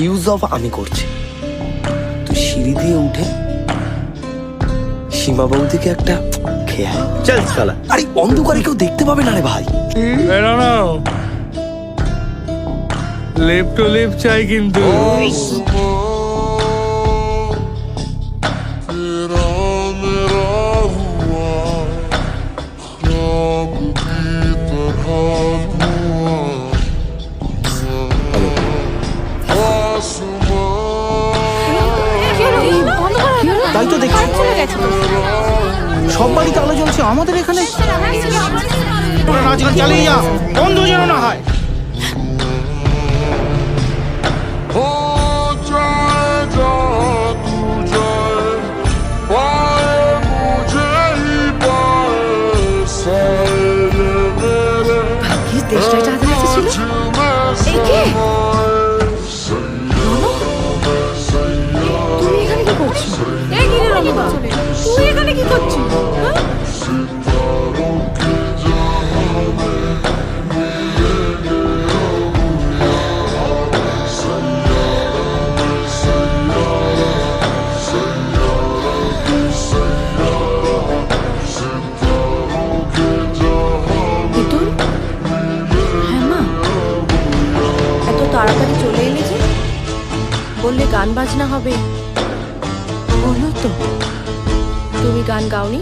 Fuse of আমি করছি তুই সিঁড়ি দিয়ে উঠে সীমা বৌদিকে একটা খেয়ে। চল সালা আরে অন্ধকারে কেউ দেখতে পাবে না রে ভাই এরা না লেপ টু লেপ চাই কিন্তু তো দেখছি। তো। সব বাড়িতে আলো জ্বলছে আমাদের এখানে? বন্ধ যেন না হয়। তুমি এখানে কি করছ? এই কি তুই এখানে হ্যাঁ? হ্যাঁ তাড়াতাড়ি চলে এলে যে? বললে গান বাজনা হবে। হলো তো তুমি গান গাওনি?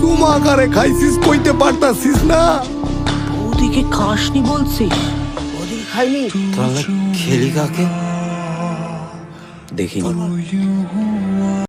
তুমাকারে খাইছিস কইতে পারতাছিস না। বৌদিকে খাসনি বলছিস? বৌদি খাইনি? তাহলে খেলি কাকে? দেখিনি।